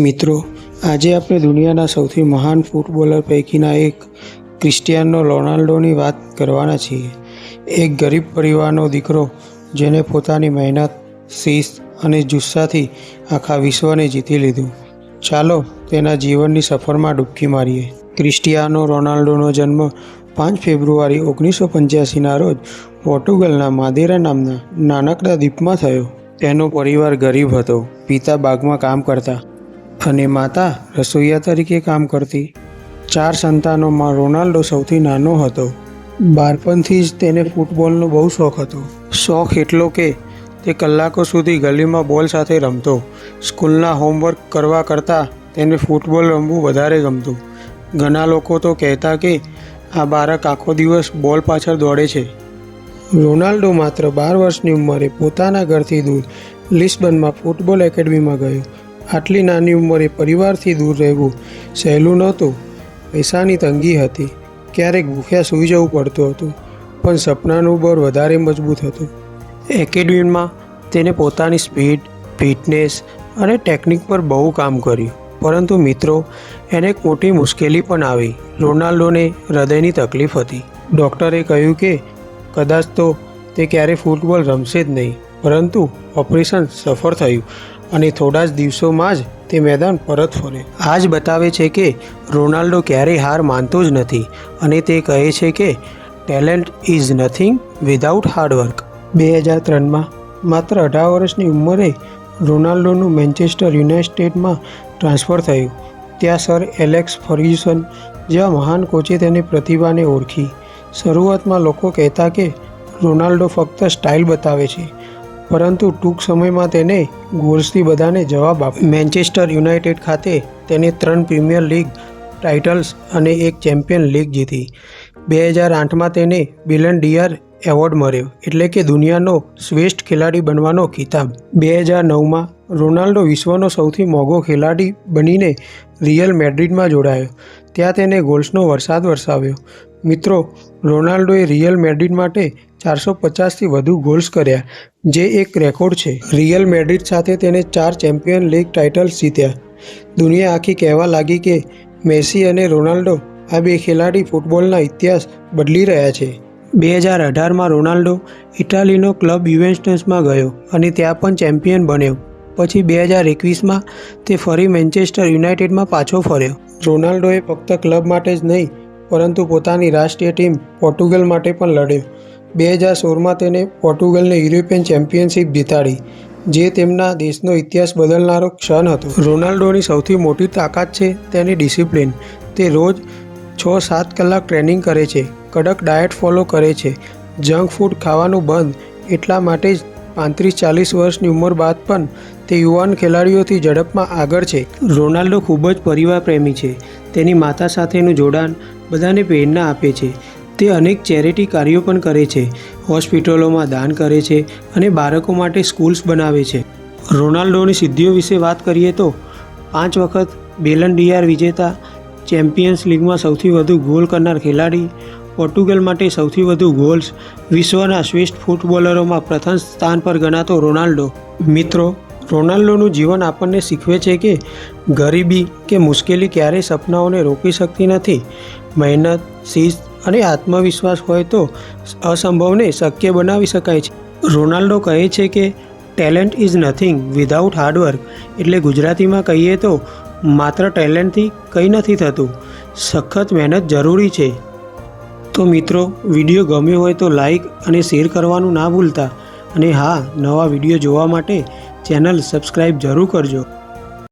મિત્રો, આજે આપણે દુનિયાના સૌથી મહાન ફૂટબોલર પૈકીના એક ક્રિસ્ટિયાનો રોનાલ્ડોની વાત કરવાના છીએ. એક ગરીબ પરિવારનો દીકરો જેને પોતાની મહેનત શિસ્ત અને જુસ્સાથી આખા વિશ્વને જીતી લીધું. ચાલો તેના જીવનની સફરમાં ડૂબકી મારીએ. ક્રિસ્ટિયાનો રોનાલ્ડોનો જન્મ પાંચ ફેબ્રુઆરી ઓગણીસો પંચ્યાસીના રોજ પોર્ટુગલના માદેરા નામના નાનકડા દ્વીપમાં થયો. તેનો પરિવાર ગરીબ હતો. પિતા બાગમાં કામ કરતા. અને માતા રસોઈયા તરીકે કામ કરતી. ચાર સંતાનોમાં રોનાલ્ડો સૌથી નાનો હતો. બાળપણથી જ તેને ફૂટબોલનો બહુ શોખ હતો. શોખ એટલો કે તે કલાકો સુધી ગલીમાં બોલ સાથે રમતો. સ્કૂલના હોમવર્ક કરવા કરતાં તેને ફૂટબોલ રમવું વધારે ગમતું. ઘણા લોકો તો કહેતા કે આ બાળક આખો દિવસ બોલ પાછળ દોડે છે. રોનાલ્ડો માત્ર બાર વર્ષની ઉંમરે પોતાના ઘરથી દૂર લિસ્બનમાં ફૂટબોલ એકેડમીમાં ગયો. આટલી નાની ઉંમરે પરિવારથી દૂર રહેવું સહેલું નહોતું. પૈસાની તંગી હતી. ક્યારેક ભૂખ્યા સૂઈ જવું પડતું હતું, પણ સપનાનું બળ વધારે મજબૂત હતું. એકેડમીમાં તેને પોતાની સ્પીડ, ફિટનેસ અને ટેકનિક પર બહુ કામ કર્યું, પરંતુ મિત્રો, એને એક મોટી મુશ્કેલી પણ આવી. રોનાલ્ડોને હૃદયની તકલીફ હતી. ડૉક્ટરે કહ્યું કે, કદાચ તો તે ક્યારેય ફૂટબોલ રમશે જ નહીં, પરંતુ ઓપરેશન સફળ થયું. અને થોડા જ દિવસોમાં જ તે મેદાન પરત ફરે. આ જ બતાવે છે કે રોનાલ્ડો ક્યારેય હાર માનતો જ નથી અને તે કહે છે કે talent is nothing without hard work બે હજાર ત્રણમાં માત્ર અઢાર વર્ષની ઉંમરે રોનાલ્ડોનું મેન્ચેસ્ટર યુનાઇટેડમાં ટ્રાન્સફર થયું. ત્યાં સર એલેક્સ ફર્ગ્યુસન જેવા મહાન કોચે તેની પ્રતિભાને ઓળખી. શરૂઆતમાં લોકો કહેતા કે રોનાલ્ડો ફક્ત સ્ટાઇલ બતાવે છે પરંતુ ટૂંક સમયમાં તેને ગોલ્સથી બધાને જવાબ આપ મેન્ચેસ્ટર યુનાઇટેડ ખાતે તેને ત્રણ પ્રીમિયર લીગ ટાઇટલ્સ અને એક ચેમ્પિયન લીગ જીતી. બે હજાર આઠમાં તેને બિલન ડિયર એવોર્ડ મળ્યો, એટલે કે દુનિયાનો શ્રેષ્ઠ ખેલાડી બનવાનો ખિતાબ. બે હજાર નવમાં રોનાલ્ડો વિશ્વનો સૌથી મોંઘો ખેલાડી બનીને રિયલ મેડ્રિડમાં જોડાયો. ત્યાં તેને ગોલ્સનો વરસાદ વરસાવ્યો. મિત્રો, રોનાલ્ડોએ રિયલ મેડ્રિડ માટે ચારસો પચાસથી વધુ ગોલ્સ કર્યા, જે એક રેકોર્ડ છે. રિયલ મેડ્રિડ સાથે તેને ચાર ચેમ્પિયન લીગ ટાઇટલ્સ જીત્યા. દુનિયા આખી કહેવા લાગી કે મેસી અને રોનાલ્ડો આ બે ખેલાડી ફૂટબોલના ઇતિહાસ બદલી રહ્યા છે. બે હજાર અઢારમાં રોનાલ્ડો ઇટાલીનો ક્લબ યુવેન્ટસમાં ગયો અને ત્યાં પણ ચેમ્પિયન બન્યો. પછી બે હજાર એકવીસમાં તે ફરી મેન્ચેસ્ટર યુનાઇટેડમાં પાછો ફર્યો. રોનાલ્ડોએ ફક્ત ક્લબ માટે જ નહીં, પરંતુ પોતાની રાષ્ટ્રીય ટીમ પોર્ટુગલ માટે પણ લડ્યો. બે હજાર સોળમાં તેને પોર્ટુગલને યુરોપિયન ચેમ્પિયનશિપ જીતાડી, જે તેમના દેશનો ઇતિહાસ બદલનારો ક્ષણ હતો. રોનાલ્ડોની સૌથી મોટી તાકાત છે તેની ડિસિપ્લિન. તે રોજ છ સાત કલાક ટ્રેનિંગ કરે છે, કડક ડાયટ ફોલો કરે છે, જંક ફૂડ ખાવાનું બંધ, એટલા માટે જ પાંત્રીસ ચાલીસ વર્ષની ઉંમર બાદ પણ તે યુવાન ખેલાડીઓથી ઝડપમાં આગળ છે. રોનાલ્ડો ખૂબ જ પરિવાર પ્રેમી છે, તેની માતા સાથેનું જોડાણ બધાને પ્રેરણા આપે છે. તે અનેક ચેરિટી કાર્યો પણ કરે છે. હોસ્પિટલોમાં દાન કરે છે અને બાળકો માટે સ્કૂલ્સ બનાવે છે. રોનાલ્ડોની સિદ્ધિઓ વિશે વાત કરીએ તો, પાંચ વખત બેલન ડીઆર વિજેતા, ચેમ્પિયન્સ લીગમાં સૌથી વધુ ગોલ કરનાર ખેલાડી, પોર્ટુગલ માટે સૌથી વધુ ગોલ્સ, વિશ્વના શ્રેષ્ઠ ફૂટબોલરોમાં પ્રથમ સ્થાન પર ગણાતો રોનાલ્ડો. મિત્રો, રોનાલ્ડોનું જીવન આપણને શીખવે છે કે ગરીબી કે મુશ્કેલી ક્યારેય સપનાઓને રોકી શકતી નથી. મહેનત, શિસ્ત અને આત્મવિશ્વાસ હોય તો અસંભવને શક્ય બનાવી શકાય છે. રોનાલ્ડો કહે છે કે, talent is nothing without hard work એટલે ગુજરાતીમાં કહીએ તો, માત્ર ટેલેન્ટથી કંઈ નથી થતું, સખત મહેનત જરૂરી છે. તો મિત્રો, વીડિયો ગમ્યો હોય તો લાઈક અને શેર કરવાનું ના ભૂલતા. અને હા, નવા વીડિયો જોવા માટે ચેનલ સબસ્ક્રાઈબ જરૂર કરજો.